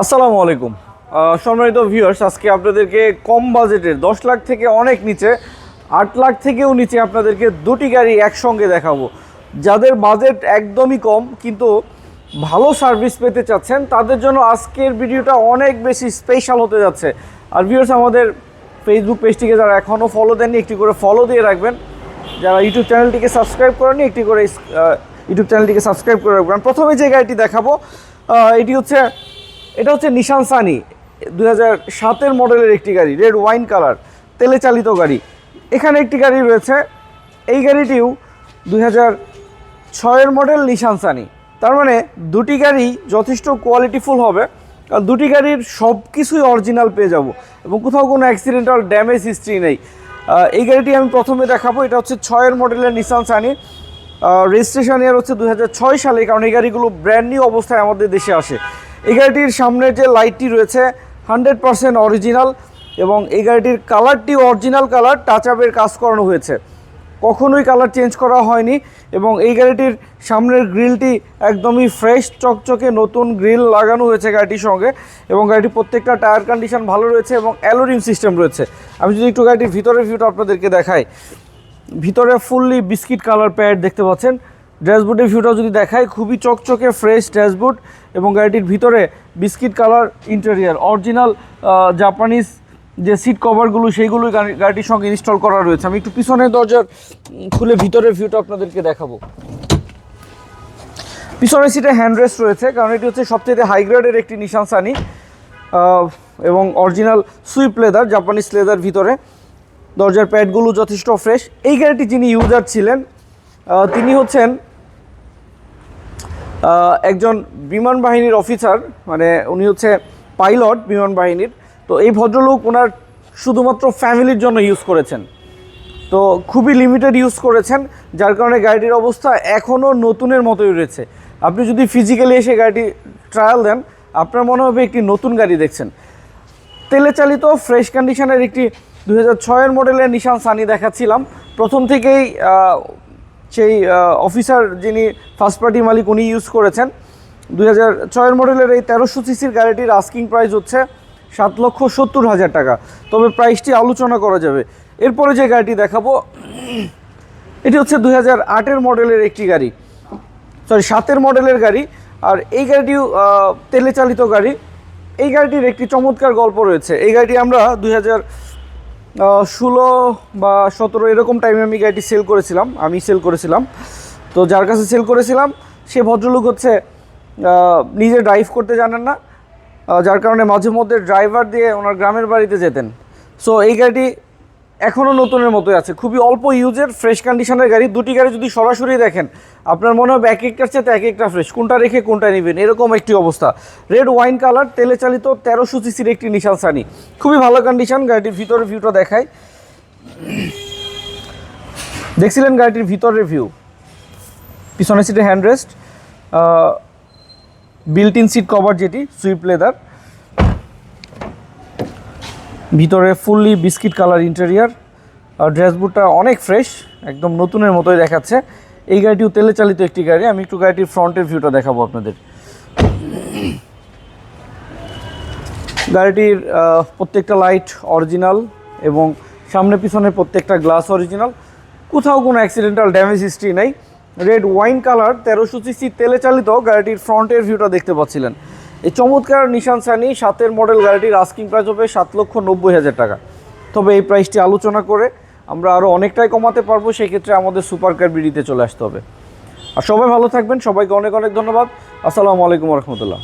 আসসালামু আলাইকুম। সম্মানিত ভিউয়ার্স আজকে আপনাদেরকে কম বাজেটের দশ লাখ থেকে অনেক নিচে, আট লাখ থেকেও নিচে আপনাদেরকে দুটি গাড়ি একসঙ্গে দেখাবো। যাদের বাজেট একদমই কম, কিন্তু ভালো সার্ভিস পেতে চাচ্ছেন, তাদের জন্য আজকের ভিডিওটা অনেক বেশি স্পেশাল হতে যাচ্ছে। আর ভিউয়ার্স আমাদের ফেসবুক পেজটিকে যারা এখনও ফলো দেননি, একটি করে ফলো দিয়ে রাখবেন। যারা ইউটিউব চ্যানেলটিকে সাবস্ক্রাইব করেনি একটি করে ইউটিউব চ্যানেলটিকে সাবস্ক্রাইব করে রাখবেন। প্রথমে যে গাড়িটি দেখাবো এটি হচ্ছে, এটা হচ্ছে নিশান সানি দুই হাজার সাতের মডেলের একটি গাড়ি রেড ওয়াইন কালার তেলে চালিত গাড়ি। এখানে একটি গাড়ি রয়েছে, এই গাড়িটিও দুই হাজার ছয়ের মডেল নিশান সানি তার মানে দুটি গাড়ি যথেষ্ট কোয়ালিটিফুল হবে, আর দুটি গাড়ির সব কিছুই অরিজিনাল পেয়ে যাব, এবং কোথাও কোনো অ্যাক্সিডেন্টাল ড্যামেজ হিস্ট্রি নেই। এই গাড়িটি আমি প্রথমে দেখাবো, এটা হচ্ছে ছয়ের মডেলের নিশান সানি রেজিস্ট্রেশন ইয়ার হচ্ছে দু হাজার ছয় সালে কারণ এই গাড়িগুলো ব্র্যান্ড নিউ অবস্থায় আমাদের দেশে আসে। এই গাড়িটির সামনের যে লাইটটি রয়েছে হান্ড্রেড পারসেন্ট অরিজিনাল এবং এই গাড়িটির কালারটি অরিজিনাল কালার টাচ আপের কাজ করানো হয়েছে। কখনোই কালার চেঞ্জ করা হয়নি এবং এই গাড়িটির সামনের গ্রিলটি একদমই ফ্রেশ চকচকে নতুন গ্রিল লাগানো হয়েছে গাড়িটির সঙ্গে এবং গাড়িটির প্রত্যেকটা টায়ার কন্ডিশন ভালো রয়েছে এবং অ্যালোরিং সিস্টেম রয়েছে। আমি যদি একটু গাড়িটির ভিতরের ভিউটা আপনাদেরকে দেখাই। ভিতরে ফুললি বিস্কিট কালার প্যাড দেখতে পাচ্ছেন। ড্যাশবোর্ডের ভিউটা যদি দেখায় খুবই চকচকে, ফ্রেশ ড্যাশবোর্ড এবং গাড়িটির ভিতরে biscuit colour interior. Original Japanese যে সিট কভারগুলো, সেইগুলোই গাড়ি- গাড়িটির সঙ্গে ইনস্টল করা রয়েছে। আমি একটু পিছনের দরজার খুলে ভিতরের ভিউটা আপনাদেরকে দেখাবো। পিছনের সিটে হ্যান্ড রেস্ট রয়েছে, কারণ এটি হচ্ছে সবচেয়ে হাই গ্রেডের একটি নিশান সানি এবং original sweep leather, Japanese leather ভিতরে। দরজার প্যাডগুলো যথেষ্ট ফ্রেশ। এই গাড়িটি যিনি ইউজার ছিলেন তিনি হচ্ছেন একজন বিমান বাহিনীর অফিসার মানে উনি হচ্ছে পাইলট বিমান বাহিনীর। তো এই ভদ্রলোক ওনার শুধুমাত্র ফ্যামিলির জন্য ইউজ করেছেন। তো খুবই লিমিটেড ইউজ করেছেন, যার কারণে গাড়িটির অবস্থা এখনও নতুনের মতোই রয়েছে। আপনি যদি ফিজিক্যালি এসে গাড়িটি ট্রায়াল দেন, আপনার মনে হবে একটি নতুন গাড়ি দেখছেন। তেলে চালিত ফ্রেশ কন্ডিশনের একটি দুই হাজার মডেলের নিশান সানি দেখাচ্ছিলাম। প্রথম থেকেই সেই অফিসার যিনি ফার্স্ট পার্টি মালিক উনি ইউজ করেছেন। দুই হাজার মডেলের এই তেরোশো সিসির গাড়িটির আস্কিং প্রাইস হচ্ছে সাত লক্ষ সত্তর হাজার টাকা। তবে প্রাইসটি আলোচনা করা যাবে। এরপরে যে গাড়িটি দেখাবো, এটি হচ্ছে দুই হাজার মডেলের একটি গাড়ি। সরি সাতের মডেলের গাড়ি। আর এই গাড়িটিও তেলে চালিত গাড়ি। এই গাড়িটির একটি চমৎকার গল্প রয়েছে। এই গাড়িটি আমরা দুই হাজার ষোলো বা সতেরো এরকম টাইমে আমি গাড়িটি সেল করেছিলাম, আমি সেল করেছিলাম। তো যার কাছে সেল করেছিলাম, সে ভদ্রলোক হচ্ছে নিজে ড্রাইভ করতে জানেন না যার কারণে মাঝে মধ্যে ড্রাইভার দিয়ে ওনার গ্রামের বাড়িতে যেতেন। সো এই গাড়িটি এখনও নতুনের মতোই আছে। খুবই অল্প ইউজের ফ্রেশ কন্ডিশনের গাড়ি। দুটি গাড়ি যদি সরাসরি দেখেন, আপনার মনে হবে এক একটার চেয়ে এক একটা ফ্রেশ কোনটা রেখে কোনটা নেবেন, এরকম একটি অবস্থা। রেড ওয়াইন কালার তেলে চালিত তেরোশো সিসির একটি নিশান সানি খুবই ভালো কন্ডিশন গাড়িটির ভিতরের ভিউটা দেখায় দেখছিলেন গাড়িটির ভিতরের ভিউ পিছনের সিটে hand rest built in seat cover যেটি সুইপ লেদার ভিতরে ফুললি বিস্কিট কালার ইন্টেরিয়ার। আর ড্রেসবোর্ডটা অনেক ফ্রেশ, একদম নতুনের মতোই দেখাচ্ছে। এই গাড়িটিও তেলে চালিত একটি গাড়ি। আমি একটু গাড়িটির ফ্রন্টের ভিউটা দেখাবো আপনাদের। গাড়িটির প্রত্যেকটা লাইট অরিজিনাল এবং সামনে পিছনে প্রত্যেকটা গ্লাস অরিজিনাল কোথাও কোনো অ্যাক্সিডেন্টাল ড্যামেজ হিস্ট্রি নেই। রেড ওয়াইন কালার তেরোশো সিসি তেলে চালিত গাড়িটির ফ্রন্টের ভিউটা দেখতে পাচ্ছিলেন। এই চমৎকার নিশান সানি সাতের মডেল গাড়িটির আস্কিং প্রাইস হবে সাত লক্ষ নব্বই হাজার টাকা। তবে এই প্রাইসটি আলোচনা করে আমরা আরও অনেকটাই কমাতে পারব, সেক্ষেত্রে আমাদের সুপার কার বিডিতে চলে আসতে হবে। আর সবাই ভালো থাকবেন, সবাইকে অনেক অনেক ধন্যবাদ। আসসালামু আলাইকুম রহমতুল্লাহ।